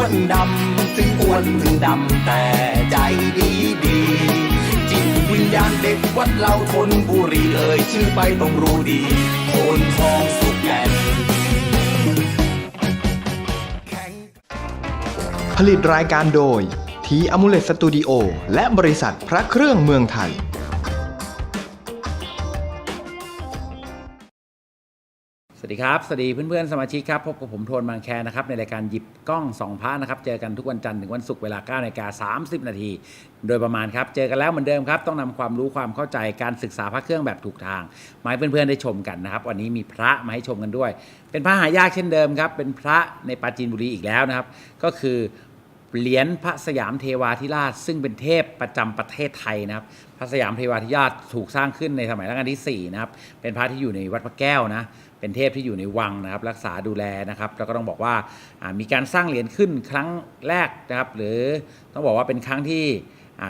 วนดำถึงอ้วนถึงดำแต่ใจดีดีจิตวิญญาณเด็กวัดเราทนบุรีเอ่ยชื่อไปต้องรู้ดีโคนทองสุกแก่นผลิตรายการโดยทีอมูเลตสตูดิโอและบริษัทพระเครื่องเมืองไทย วัสดีครับ สวัสดีเพื่อนๆสมาชิกครับพบกับผมโทนบางแคนะครับในรายการหยิบกล้องสองพระนะครับเจอกันทุกวันจันทร์ถึงวันศุกร์เวลา9นาฬิกา30 นาที โดยประมาณครับ เจอกันแล้วเหมือนเดิมครับ ต้องนำความรู้ความเข้าใจการศึกษาพระเครื่องแบบถูกทางมาให้เพื่อนๆได้ชมกันนะครับ วันนี้มีพระมาให้ชมกันด้วย เป็นพระหายากเช่นเดิมครับเป็นพระในปราจีนบุรีอีกแล้วนะครับ ก็คือเหรียญพระสยามเทวาธิราช ซึ่งเป็นเทพประจำประเทศไทยนะครับ พระสยามเทวาธิราชถูกสร้างขึ้นในสมัยรัชกาลที่4นะครับเป็นพระที่อยู่ในวัดพระแก้วนะ เป็นเทพที่อยู่ในวังนะครับ รักษาดูแลนะครับ แล้วก็ต้องบอกว่ามีการสร้างเหรียญขึ้นครั้งแรกนะครับ หรือต้องบอกว่าเป็นครั้งที่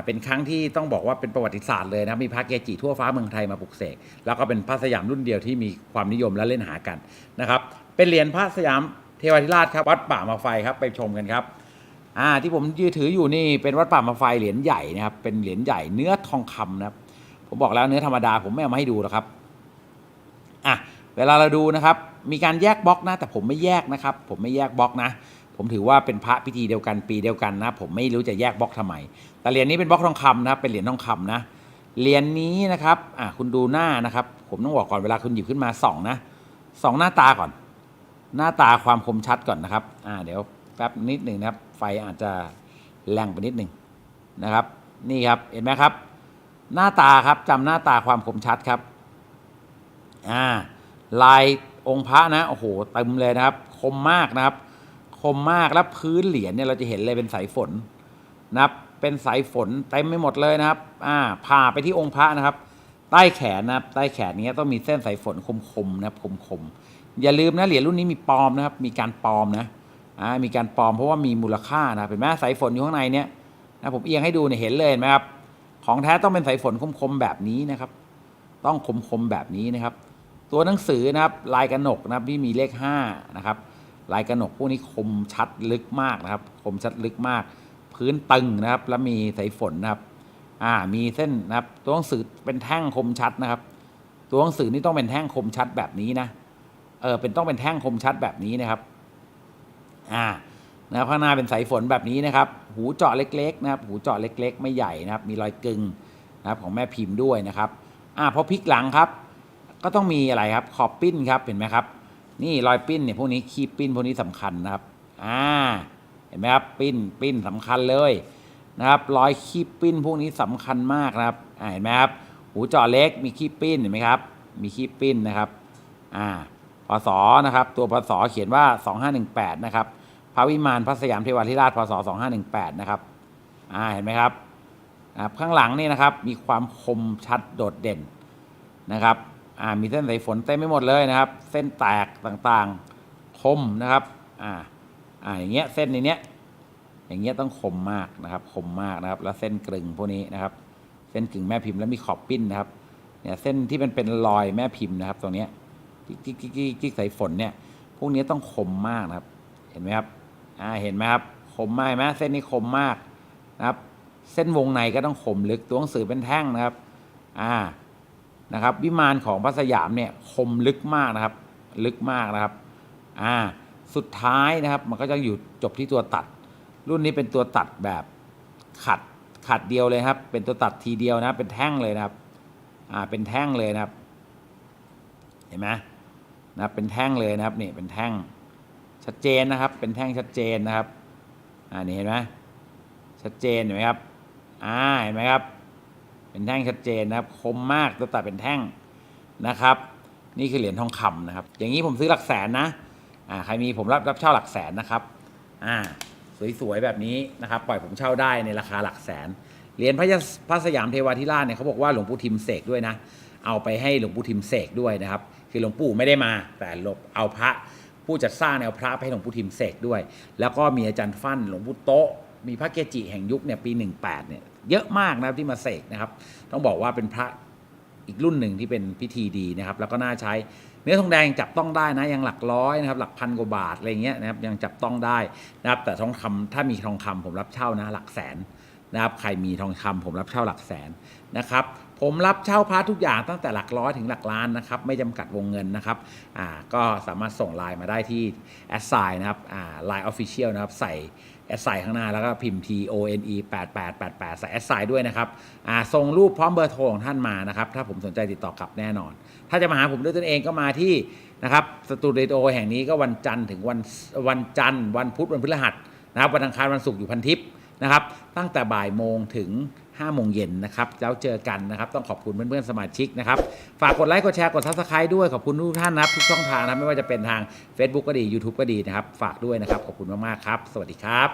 เป็นครั้งที่ต้องบอกว่าเป็นประวัติศาสตร์เลยนะครับมีพระเกจิทั่วฟ้าเมืองไทยมาปลุกเสกแล้วก็เป็นพระสยามรุ่นเดียวที่มีความนิยมและเล่นหากันนะครับ เป็นเหรียญพระสยามเทวาธิราชครับวัดป่ามาไฟครับไปชมกันครับอ่าที่ผมยืถืออยู่นี่เป็นวัดป่ามาไฟเหรียญใหญ่นะครับเป็นเหรียญใหญ่เนื้อทองคำนะครับผมบอกแล้วเนื้อธรรมดาผมไม่เอามาให้ดูหรอกครับ เวลาเราดูนะครับ มีการแยกบล็อกนะ แต่ผมไม่แยกนะครับ ผมไม่แยกบล็อกนะ ผมถือว่าเป็นพระพิธีเดียวกันปีเดียวกันนะ ผมไม่รู้จะแยกบล็อกทำไม แต่เหรียญนี้เป็นบล็อกทองคำนะเป็นเหรียญทองคำนะ เหรียญนี้นะครับ อะคุณดูหน้านะครับ ผมต้องบอกก่อนเวลาคุณหยิบขึ้นมาส่องนะส่องหน้าตาก่อน หน้าตาความคมชัดก่อนนะครับ อ่าเดี๋ยวแป๊บนิดหนึ่งนะครับ ไฟอาจจะแรงไปนิดหนึ่งนะครับ นี่ครับ เห็นไหมครับ หน้าตาครับจำหน้าตาความคมชัดครับ อ่า ลายองค์พระนะโอ้โหเต็มเลยนะครับ คมมากนะครับ คมมากแล้วพื้นเหรียญเนี่ยเราจะเห็นเลยเป็นสายฝนนะครับ เป็นสายฝนเต็มไปหมดเลยนะครับ อ่าผ่าไปที่องค์พระนะครับ ใต้แขนนะครับ ใต้แขนนี้ต้องมีเส้นสายฝนคมๆนะครับคมๆอย่าลืมนะเหรียญรุ่นนี้มีปลอมนะครับ มีการปลอมนะอ่ามีการปลอมเพราะว่ามีมูลค่านะเห็นไหมสายฝนอยู่ข้างในเนี้ยนะผมเอียงให้ดูเนี่ยเห็นเลยเห็นไหมครับของแท้ต้องเป็นสายฝนคมๆแบบนี้นะครับ ต้องคมๆแบบนี้นะครับ ตัวหนังสือนะครับลายกระหนกนะครับที่มีเลข5นะครับลายกระหนกพวกนี้คมชัดลึกมากนะครับ คมชัดลึกมาก พื้นตึงนะครับ แล้วมีสายฝนนะครับอ่ามีเส้นนะครับ ตัวหนังสือเป็นแท่งคมชัดนะครับ ตัวหนังสือนี่ต้องเป็นแท่งคมชัดแบบนี้นะเออเป็นต้องเป็นแท่งคมชัดแบบนี้นะครับอ่านะครับข้างหน้าเป็นสายฝนแบบนี้นะครับ หูเจาะเล็ก ๆ นะครับ หูเจาะเล็ก ๆ ไม่ใหญ่นะครับ มีรอยกึงนะครับของแม่พิมพ์ด้วยนะครับอ่าพอพลิกหลังครับ ก็ต้องมีอะไรครับขอบปิ้นครับเห็นไหมครับ นี่รอยปิ้นเนี่ยพวกนี้คีบปิ้นพวกนี้สำคัญนะครับอ่าเห็นไหมครับปิ้นปิ้นสำคัญเลยนะครับรอยคีบปิ้นพวกนี้สำคัญมากนะครับอ่าเห็นไหมครับหูจาะเล็กมีคีบปิ้นเห็นไหมครับ มีคีบปิ้นนะครับอ่าพศนะครับ ตัวพศเขียนว่า 2518 นะครับพระวิมานพระสยามเทวาธิราชพศ 2518 นะครับอ่าเห็นไหมครับข้างหลังนี่นะครับมีความคมชัดโดดเด่นนะครับ อ่ามีเส้นสายฝนเต็มไปหมดเลยนะครับ เส้นแตกต่างๆคมนะครับอ่าอ่าอย่างเงี้ยเส้นในเนี้ยอย่างเงี้ยต้องคมมากนะครับคมมากนะครับ แล้วเส้นกลึงพวกนี้นะครับ เส้นกลึงแม่พิมพ์แล้วมีขอบปิ้นนะครับเนี่ยเส้นที่มันเป็นรอยแม่พิมพ์นะครับ ตรงเนี้ยจิ๊กจิ๊กจิ๊กกิ๊กสายฝนเนี่ยพวกนี้ต้องคมมากนะครับ เห็นไหมครับอ่าเห็นไหมครับคมมากเห็นไหมเส้นนี้คมมากนะครับ เส้นวงในก็ต้องคมลึกตัวหนังสือเป็นแท่งนะครับ อ่า นะครับ วิมานของพระสยามเนี่ยคมลึกมากนะครับ ลึกมากนะครับอ่าสุดท้ายนะครับมันก็จะอยู่จบที่ตัวตัด รุ่นนี้เป็นตัวตัดแบบขัดขัดเดียวเลยครับ เป็นตัวตัดทีเดียวนะเป็นแท่งเลยนะครับอ่าเป็นแท่งเลยนะครับ เห็นไหมนะครับเป็นแท่งเลยนะครับนี่เป็นแท่งชัดเจนนะครับ เป็นแท่งชัดเจนนะครับอ่านี่เห็นไหมชัดเจนเห็นไหมครับอ่าเห็นไหมครับ เป็นแท่งชัดเจนนะครับ คมมากตัวตัดเป็นแท่งนะครับ นี่คือเหรียญทองคำนะครับ อย่างนี้ผมซื้อหลักแสนนะอ่าใครมีผมรับรับเช่าหลักแสนนะครับอ่าสวยๆแบบนี้นะครับ ปล่อยผมเช่าได้ในราคาหลักแสนเหรียญพระยาพระสยามเทวาธิราชเนี่ยเขาบอกว่าหลวงปู่ทิมเสกด้วยนะ เอาไปให้หลวงปู่ทิมเสกด้วยนะครับ คือหลวงปู่ไม่ได้มาแต่หลบเอาพระผู้จัดสร้างเอาพระไปให้หลวงปู่ทิมเสกด้วย แล้วก็มีอาจารย์ฟั่นหลวงปู่โตะมีพระเกจิแห่งยุคเนี่ยปี 18เนี่ย เยอะมากนะครับที่มาเสกนะครับ ต้องบอกว่าเป็นพระอีกรุ่นหนึ่งที่เป็นพิธีดีนะครับ แล้วก็น่าใช้เนื้อทองแดงจับต้องได้นะยังหลักร้อยนะครับหลักพันกว่าบาทอะไรเงี้ยนะครับยังจับต้องได้นะครับแต่ทองคำถ้ามีทองคำผมรับเช่านะหลักแสน นะครับใครมีทองคำผมรับเช่าหลักแสนนะครับผมรับเช่าพระทุกอย่างตั้งแต่หลักร้อยถึงหลักล้านนะครับไม่จำกัดวงเงินนะครับอ่าก็สามารถส่งไลน์มาได้ที่แอดไซน์นะครับอ่าไลน์ออฟฟิเชียลนะครับใส่แอดไซน์ข้างหน้าแล้วก็พิมพ์ T O N E 8888ใส่แอดไซน์ด้วยนะครับอ่าส่งรูปพร้อมเบอร์โทรของท่านมานะครับถ้าผมสนใจติดต่อกลับแน่นอน ถ้าจะมาหาผมด้วยตนเองก็มาที่นะครับสตูดิโอแห่งนี้ก็วันจันทร์ถึงวันวันจันทร์วันพุธวันพฤหัสนะครับวันอังคารวันศุกร์อยู่พันทิพย์ นะครับ ตั้งแต่บ่ายโมงถึง5โมงเย็นนะครับ แล้วเจอกันนะครับ ต้องขอบคุณเพื่อนๆสมาชิกนะครับ ฝากกดไลค์ กดแชร์ กดซับสไคร b ์ด้วย ขอบคุณทุกท่านนะครับทุกช่องทางนะ ไม่ว่าจะเป็นทาง Facebook ก็ดี YouTube ก็ดีนะครับ ฝากด้วยนะครับ ขอบคุณมากๆครับ สวัสดีครับ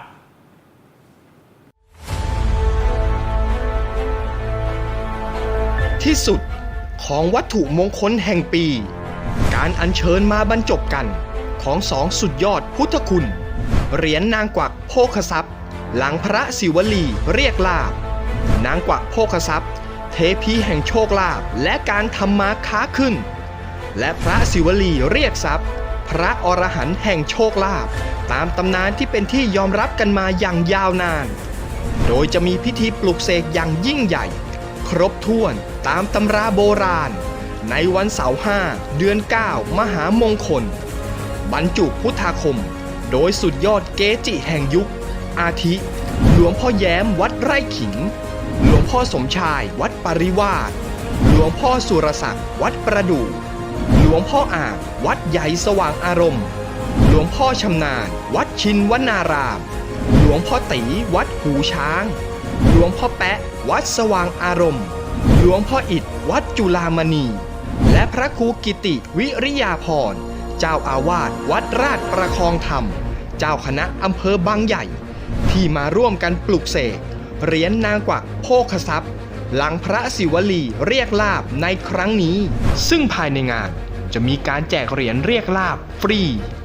ที่สุดของวัตถุมงคลแห่งปี การอัญเชิญมาบรรจบกันของสองสุดยอดพุทธคุณ เหรียญนางกวักโภคทรัพย์ หลังพระศิวลีเรียกลาบ นางกวักโภคทรัพย์ เทพีแห่งโชคลาภและการทำมาค้าขึ้น และพระศิวลีเรียกทรัพย์ พระอรหันต์แห่งโชคลาภตามตำนานที่เป็นที่ยอมรับกันมาอย่างยาวนาน โดยจะมีพิธีปลุกเสกอย่างยิ่งใหญ่ ครบถ้วนตามตำราโบราณ ในวันเสาร์ห้าเดือน 9 มหามงคล บรรจุพุทธาคม โดยสุดยอดเกจิแห่งยุค อาทิ หลวงพ่อแย้มวัดไร่ขิง หลวงพ่อสมชายวัดปริวาสหลวงพ่อสุรศักดิ์วัดประดู่หลวงพ่ออางวัดใหญ่สว่างอารมณ์ หลวงพ่อชำนาญ วัดชินวนาราม หลวงพ่อตีวัดหูช้าง หลวงพ่อแปะ วัดสว่างอารมณ์ หลวงพ่ออิดวัดจุลามณี และพระครูกิติวิริยาพร เจ้าอาวาสวัดราชประคองธรรม เจ้าคณะอำเภอบางใหญ่ ที่มาร่วมกันปลุกเสกเหรียญนางกวักโภคทรัพย์ หลังพระศิวลีเรียกลาบในครั้งนี้ ซึ่งภายในงานจะมีการแจกเหรียญเรียกลาบฟรี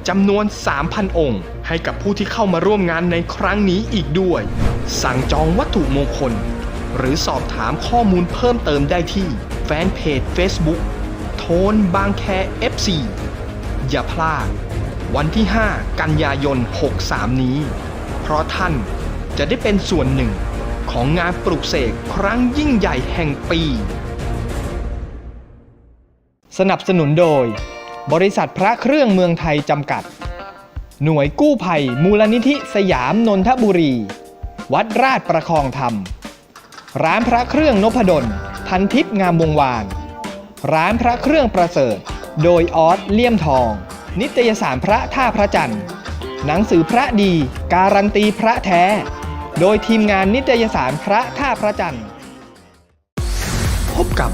จำนวน 3,000 องค์ ให้กับผู้ที่เข้ามาร่วมงานในครั้งนี้อีกด้วย สั่งจองวัตถุมงคล หรือสอบถามข้อมูลเพิ่มเติมได้ที่แฟนเพจ Facebook โทนบางแค FC อย่าพลาด วันที่ 5 กันยายน 63 นี้ เพราะท่านจะได้เป็นส่วนหนึ่งของงานปลุกเสกครั้งยิ่งใหญ่แห่งปี สนับสนุนโดย บริษัทพระเครื่องเมืองไทยจำกัด หน่วยกู้ภัยมูลนิธิสยามนนทบุรี วัดราชประคองธรรม ร้านพระเครื่องนพดลพันทิพย์งามวงวาน ร้านพระเครื่องประเสริฐ โดยออสเลี่ยมทอง นิตยสารพระท่าพระจันทร์ หนังสือพระดี การันตีพระแท้ โดยทีมงานนิตยสารพระท่าพระจันทร์ พบกับ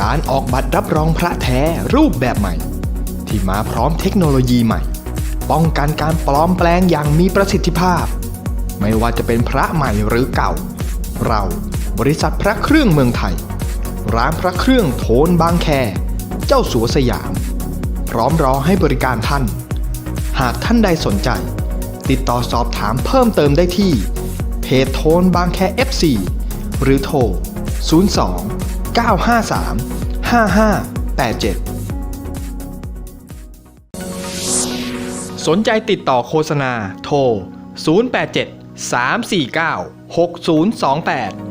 การออกบัตรรับรองพระแท้รูปแบบใหม่ ที่มาพร้อมเทคโนโลยีใหม่ ป้องกันการปลอมแปลงอย่างมีประสิทธิภาพ ไม่ว่าจะเป็นพระใหม่หรือเก่า เราบริษัทพระเครื่องเมืองไทย ร้านพระเครื่องโทนบางแค เจ้าสัวสยาม พร้อมรอให้บริการท่าน หากท่านใดสนใจ ติดต่อสอบถามเพิ่มเติมได้ที่ เพจโทนบางแค FC หรือโทร 02 953 5587 สนใจติดต่อโฆษณาโทร 087 349 6028